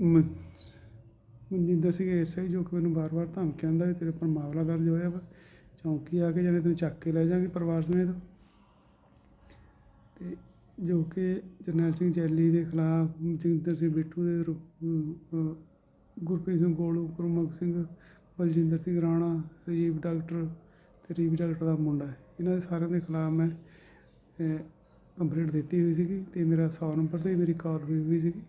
ਮ- ਮਨਜਿੰਦਰ ਸਿੰਘ ਐਸਆਈ ਜੋ ਕਿ ਮੈਨੂੰ ਵਾਰ-ਵਾਰ ਧਮਕੀਆਂ ਦਿੰਦਾ ਵੀ ਤੇਰੇ ਉੱਪਰ ਮਾਮਲਾ ਦਰਜ ਹੋਇਆ ਵਾ। ਚੌਂਕੀ ਆ ਕੇ ਜਾਨੇ ਤੈਨੂੰ ਚੱਕ ਕੇ ਲੈ ਜਾਵਾਂਗੇ ਪਰਿਵਾਰ ਸਮੇਤ। ਤੇ ਜੋ ਕਿ ਜਰਨੈਲ ਸਿੰਘ ਚੈਲੀ ਦੇ ਖਿਲਾਫ ਜਗਿੰਦਰ ਸਿੰਘ ਬਿੱਟੂ ਦੇ ਗੁਰਪ੍ਰੀਤ ਸਿੰਘ ਗੋਲੂ, ਗੁਰਮੁਖ ਸਿੰਘ, ਬਲਜਿੰਦਰ ਸਿੰਘ ਰਾਣਾ, ਰਜੀਵ ਡਾਕਟਰ ਤੇ ਰੀਵ ਡਾਕਟਰ ਦਾ ਮੁੰਡਾ ਇਹਨਾਂ ਦੇ ਸਾਰਿਆਂ ਦੇ ਖਿਲਾਫ ਮੈਂ ਕੰਪਲੇਂਟ ਦਿੱਤੀ ਹੋਈ ਸੀਗੀ ਤੇ ਮੇਰਾ 100 ਨੰਬਰ ਤੇ ਮੇਰੀ ਕਾਲ ਹੋਈ ਹੋਈ ਸੀਗੀ।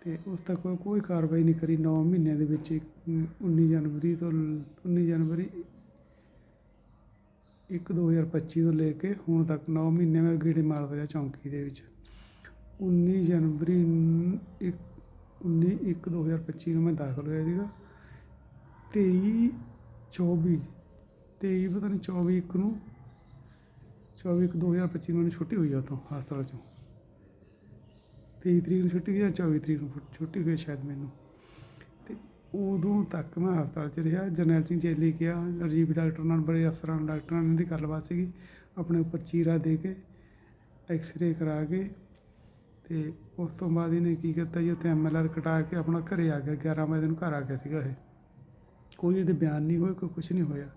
ਅਤੇ ਉਸ ਤੱਕ ਕੋਈ- ਕਾਰਵਾਈ ਨਹੀਂ ਕਰੀ ਨੌ ਮਹੀਨਿਆਂ ਦੇ ਵਿੱਚ ਇੱਕ, ਅਮ, 19 ਜਨਵਰੀ ਤੋਂ ਉੱਨੀ ਜਨਵਰੀ ਇੱਕ ਦੋ ਹਜ਼ਾਰ ਪੱਚੀ ਤੋਂ ਲੈ ਕੇ ਹੁਣ ਤੱਕ ਨੌ ਮਹੀਨੇ ਮੈਂ ਗੇੜੇ ਮਾਰਦਾ ਰਿਹਾ ਚੌਂਕੀ ਦੇ ਵਿੱਚ। 19 ਜਨਵਰੀ ਇੱਕ ਉੱਨੀ ਇੱਕ ਦੋ ਹਜ਼ਾਰ ਪੱਚੀ ਨੂੰ ਮੈਂ ਦਾਖਲ ਹੋਇਆ ਸੀਗਾ। ਤੇਈ ਚੌਵੀ ਤੇਈ ਪਤਾ ਨਹੀਂ 24 ਇੱਕ ਨੂੰ 24 ਇੱਕ 2025 ਨੂੰ ਮੈਨੂੰ ਛੁੱਟੀ ਹੋਈ ਆ ਉੱਥੋਂ ਹਸਪਤਾਲ ਚੋਂ। 23 ਤਰੀਕ ਨੂੰ ਛੁੱਟੀ ਹੋਈ ਜਾਂ 24 ਤਰੀਕ ਨੂੰ ਫੁ- ਛੁੱਟੀ ਹੋਈ ਸ਼ਾਇਦ ਮੈਨੂੰ। ਤੇ ਉਦੋਂ ਤੱਕ ਮੈਂ ਹਸਪਤਾਲ 'ਚ ਰਿਹਾ। ਜਰਨੈਲ ਸਿੰਘ ਚੇਲੀ ਗਿਆ ਰਜੀਵ ਡਾਕਟਰ ਨਾਲ ਬੜੇ ਅਫਸਰਾਂ ਨਾਲ ਡਾਕਟਰਾਂ ਨਾਲ ਦੀ ਗੱਲਬਾਤ ਸੀਗੀ। ਆਪਣੇ ਉੱਪਰ ਚੀਰਾ ਦੇ ਕੇ, ਐਕਸ-ਰੇ ਕਰਾ ਕੇ ਤੇ ਉਸ ਤੋਂ ਬਾਅਦ ਇਹਨੇ ਕੀ ਕੀਤਾ ਜੀ, ਉੱਥੇ ਐਮਐਲਆਰ ਕਟਾ ਕੇ ਆਪਣਾ ਘਰੇ ਆ ਗਿਆ। 11 ਵਜੇ ਨੂੰ ਘਰ ਆ ਗਿਆ ਸੀਗਾ ਇਹ। ਕੋਈ ਇਹਦੇ ਬਿਆਨ ਨਹੀਂ ਹੋਏ, ਕੋਈ ਕੁਝ ਨਹੀਂ ਹੋਇਆ।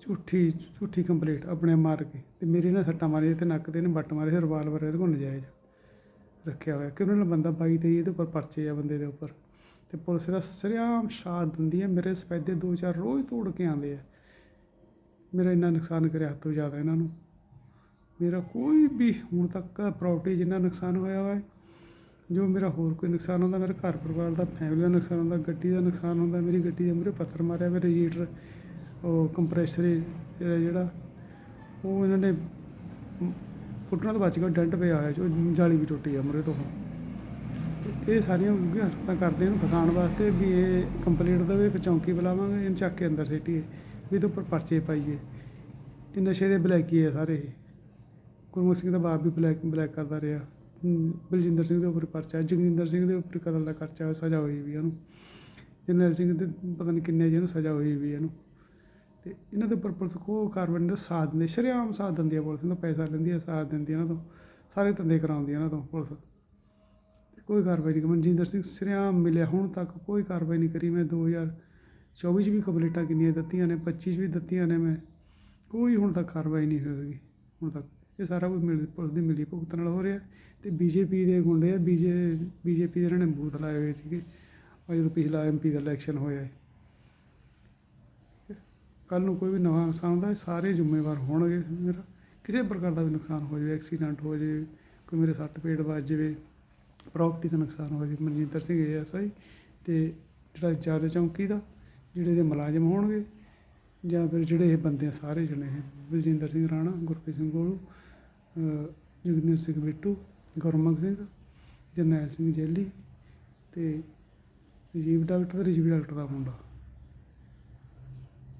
ਝੂਠੀ ਝੂਠੀ ਕੰਪਲੀਟ ਆਪਣੇ ਮਾਰ ਕੇ। ਤੇ ਮੇਰੇ ਨਾਲ ਸੱਟਾਂ ਮਾਰੀਆਂ ਤੇ ਨੱਕ ਤੇ ਨੇ ਬੱਟ ਮਾਰੇ ਸੀ ਰਿਵਾਲਵਰ ਇਹਦੇ ਕੋਲ ਨਜਾਇਜ਼। ਰੱਖਿਆ ਹੋਇਆ ਕਿਉਂਕਿ ਉਹਨਾਂ ਬੰਦਾ ਬਾਈ ਤੇ ਇਹਦੇ ਉੱਪਰ ਪਰਚੇ ਆ ਬੰਦੇ ਦੇ ਉੱਪਰ। ਤੇ ਪੁਲਿਸ ਦਾ ਸਰਿਆਮ ਸਾਥ ਦਿੰਦੀ ਹੈ, ਮੇਰੇ ਸਪੈਦੇ ਦੋ ਚਾਰ ਰੋਜ਼ ਤੋੜ ਕੇ ਆਉਂਦੇ ਆ। ਮੇਰਾ ਇੰਨਾ ਨੁਕਸਾਨ ਕਰਿਆ ਹੱਥੋਂ ਜ਼ਿਆਦਾ ਇਹਨਾਂ ਨੂੰ। ਮੇਰਾ ਕੋਈ ਵੀ ਹੁਣ ਤੱਕ ਪ੍ਰਾਪਰਟੀ ਜਿੰਨਾ ਨੁਕਸਾਨ ਹੋਇਆ ਹੋਇਆ, ਜੋ ਮੇਰਾ ਹੋਰ ਕੋਈ ਨੁਕਸਾਨ ਹੁੰਦਾ, ਮੇਰੇ ਘਰ ਪਰਿਵਾਰ ਦਾ ਫੈਮਿਲੀ ਦਾ ਨੁਕਸਾਨ ਹੁੰਦਾ, ਗੱਡੀ ਦਾ ਨੁਕਸਾਨ ਹੁੰਦਾ, ਮੇਰੀ ਗੱਡੀ ਦੇ ਮੂਹਰੇ ਪੱਥਰ ਮਾਰਿਆ, ਮੇਰੇ ਹੀਟਰ, ਉਹ ਕੰਪਰੈਸਰ ਜਿਹੜਾ, ਉਹ ਇਹਨਾਂ ਨੇ ਫੁੱਟਣਾ ਤਾਂ ਬਚ ਗਿਆ ਡੈਂਟ ਪਿਆ ਹੋਇਆ ਜੋ ਜਾਲੀ ਵੀ ਟੁੱਟੀ ਆ ਮੂਹਰੇ ਤੋਂ। ਤੇ ਇਹ ਸਾਰੀਆਂ ਹਰਕਤਾਂ ਕਰਦੇ ਇਹਨੂੰ ਫਸਾਉਣ ਵਾਸਤੇ ਵੀ ਇਹ ਕੰਪਲੀਟ ਦੇਵੇ ਫਿਰ ਚੌਂਕੀ ਬੁਲਾਵਾਂਗੇ, ਇਹਨੂੰ ਚੱਕ ਕੇ ਅੰਦਰ ਸੇਟੀਏ ਵੀ ਇਹਦੇ ਉੱਪਰ ਪਰਚੇ ਪਾਈਏ। ਇਹ ਨਸ਼ੇ ਦੇ ਬਲੈਕੀ ਆ ਸਾਰੇ ਇਹ। ਗੁਰਮੁਖ ਸਿੰਘ ਦਾ ਬਾਪ ਵੀ ਬਲੈਕ ਬਲੈਕ ਕਰਦਾ ਰਿਹਾ। ਬਲਜਿੰਦਰ ਸਿੰਘ ਦੇ ਉੱਪਰ ਪਰਚਾ, ਜਗਜਿੰਦਰ ਸਿੰਘ ਦੇ ਉੱਪਰ ਕਤਲ ਦਾ ਖਰਚਾ ਸਜ਼ਾ ਹੋਈ ਵੀ ਇਹਨੂੰ ਜਰਨੈਲ ਸਿੰਘ ਦੇ ਪਤਾ ਨਹੀਂ ਕਿੰਨੇ ਜਿਹਨੂੰ ਸਜ਼ਾ ਹੋਈ ਵੀ ਇਹਨੂੰ ਤੇ ਇਹਨਾਂ ਦੇ ਉੱਪਰ ਪੁਲਿਸ ਕੋ ਕਾਰਵਾਈ ਦਾ ਸਾਥ ਦਿੰਦੇ ਸ਼ਰੇਆਮ ਸਾਥ ਦਿੰਦੀ ਆ ਪੁਲਿਸ ਇਹਨਾਂ ਤੋਂ ਪੈਸਾ ਲੈਂਦੀ ਆ, ਸਾਥ ਦਿੰਦੀ ਇਹਨਾਂ ਤੋਂ। ਸਾਰੇ ਧੰਦੇ ਕਰਾਉਂਦੀ ਆ ਇਹਨਾਂ ਤੋਂ ਪੁਲਿਸ। ਤੇ ਕੋਈ ਕਾਰਵਾਈ ਨਹੀਂ ਮਨਜਿੰਦਰ ਸਿੰਘ ਸ਼ਰੇਆਮ ਮਿਲਿਆ, ਹੁਣ ਤੱਕ ਕੋਈ ਕਾਰਵਾਈ ਨਹੀਂ ਕਰੀ। ਮੈਂ 2024 ਚ ਵੀ ਕੰਪਲੀਟਾਂ ਕਿੰਨੀਆਂ ਦਿੱਤੀਆਂ ਨੇ 25 ਚ ਵੀ ਦਿੱਤੀਆਂ ਨੇ ਮੈਂ। ਕੋਈ ਹੁਣ ਤੱਕ ਕਾਰਵਾਈ ਨਹੀਂ ਹੋਈ। ਹੁਣ ਤੱਕ ਇਹ ਸਾਰਾ ਕੁਝ ਮਿਲ, ਪੁਲਿਸ ਦੀ ਮਿਲੀ ਭੁਗਤ ਨਾਲ ਹੋ ਰਿਹਾ। ਤੇ ਬੀਜੇਪੀ ਦੇ ਗੁੰਡੇ ਆ, ਬੀਜੇ, ਬੀਜੇਪੀ ਦੇ ਇਹਨਾਂ ਨੇ ਬੂਥ ਲਾਏ ਹੋਏ ਸੀਗੇ। ਉਹ ਜਦੋਂ ਪਿਛਲਾ ਐਮਪੀ ਦਾ ਇਲੈਕਸ਼ਨ ਹੋਇਆ ਹੈ। ਕੱਲ ਨੂੰ ਕੋਈ ਵੀ ਨਵਾਂ ਨੁਕਸਾਨ ਹੁੰਦਾ ਸਾਰੇ ਜ਼ਿੰਮੇਵਾਰ ਹੋਣਗੇ ਮੇਰਾ। ਕਿਸੇ ਪ੍ਰਕਾਰ ਦਾ ਵੀ ਨੁਕਸਾਨ ਹੋ ਜਾਵੇ, ਐਕਸੀਡੈਂਟ ਹੋ ਜਾਵੇ, ਕੋਈ ਮੇਰੇ ਸੱਟ ਪੇਟ ਵੱਜ ਜਾਵੇ ਪ੍ਰਾਪਰਟੀ ਦਾ ਨੁਕਸਾਨ ਹੋ ਜਾਵੇ, ਮਨਜਿੰਦਰ ਸਿੰਘ ਐਸਆਈ ਤੇ ਜਿਹੜਾ ਇੰਚਾਰਜ ਚੌਂਕੀ ਦਾ, ਜਿਹੜੇ ਦੇ ਮੁਲਾਜ਼ਮ ਹੋਣਗੇ, ਜਾਂ ਫਿਰ ਜਿਹੜੇ ਇਹ ਬੰਦੇ ਆ, ਸਾਰੇ ਜਣੇ ਇਹ, ਬਲਜਿੰਦਰ ਸਿੰਘ ਰਾਣਾ, ਗੁਰਪ੍ਰੀਤ ਸਿੰਘ ਗੋਲੂ, ਅਹ ਜੋਗਿੰਦਰ ਸਿੰਘ ਬਿੱਟੂ, ਗੁਰਮੁਖ ਸਿੰਘ, ਜਰਨੈਲ ਸਿੰਘ ਜੈਲੀ ਤੇ ਰਜੀਵ ਡਾਕਟਰ ਤੇ ਰਜੀਵ ਡਾਕਟਰ ਦਾ ਮੁੰਡਾ।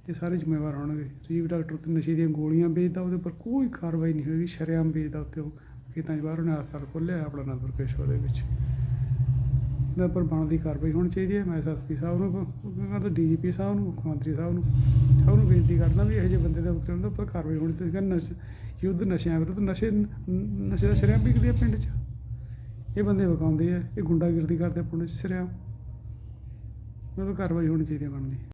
ਇਹ ਸਾਰੇ ਜ਼ਿੰਮੇਵਾਰ ਹੋਣਗੇ। ਰਜੀਵ ਡਾਕਟਰ ਉੱਤੇ ਨਸ਼ੇ ਦੀਆਂ ਗੋਲੀਆਂ ਵੇਚਦਾ, ਉਹਦੇ ਉੱਪਰ ਕੋਈ ਕਾਰਵਾਈ ਨਹੀਂ ਹੋਏਗੀ। ਸ਼ਰੇਆਮ ਵੇਚਦਾ ਉੱਤੇ ਉਹ ਖੇਤਾਂ 'ਚ ਬਾਹਰ ਉਹਨੇ ਹਸਪਤਾਲ ਖੋਲ੍ਹਿਆ, ਆਪਣਾ ਅਨੰਦਪੁਰ ਕੇਸ਼ਵਾ ਦੇ ਵਿੱਚ। ਇਹਨਾਂ ਪਰ ਬਣਦੀ ਕਾਰਵਾਈ ਹੋਣੀ ਚਾਹੀਦੀ ਹੈ। ਮੈਂ ਐਸਐਸਪੀ ਸਾਹਿਬ ਨੂੰ ਕਹਿੰਦਾ ਡੀਜੀਪੀ ਸਾਹਿਬ ਨੂੰ, ਮੁੱਖ ਮੰਤਰੀ ਸਾਹਿਬ ਨੂੰ, ਸਭ ਨੂੰ ਬੇਨਤੀ ਕਰਦਾ ਵੀ ਇਹੋ ਜਿਹੇ ਬੰਦੇ ਦੇ ਉੱਤੇ ਉੱਪਰ ਕਾਰਵਾਈ ਹੋਣੀ ਚਾਹੀਦੀ ਹੈ। ਨਸ਼, ਯੁੱਧ ਨਸ਼ਿਆਂ ਵਿਰੁੱਧ ਨਸ਼ੇ ਨਸ਼ੇ ਦਾ ਸ਼ਰੇਆਮ ਵਿਕਦੀ ਹੈ ਪਿੰਡ 'ਚ। ਇਹ ਬੰਦੇ ਵਿਕਾਉਂਦੇ ਆ, ਇਹ ਗੁੰਡਾਗਰਦੀ ਕਰਦੇ ਆ ਪਿੰਡ 'ਚ ਸ਼ਰੇਆਮ। ਉਹਨਾਂ ਕਾਰਵਾਈ ਹੋਣੀ ਚਾਹੀਦੀ ਹੈ ਬਣਦੀ।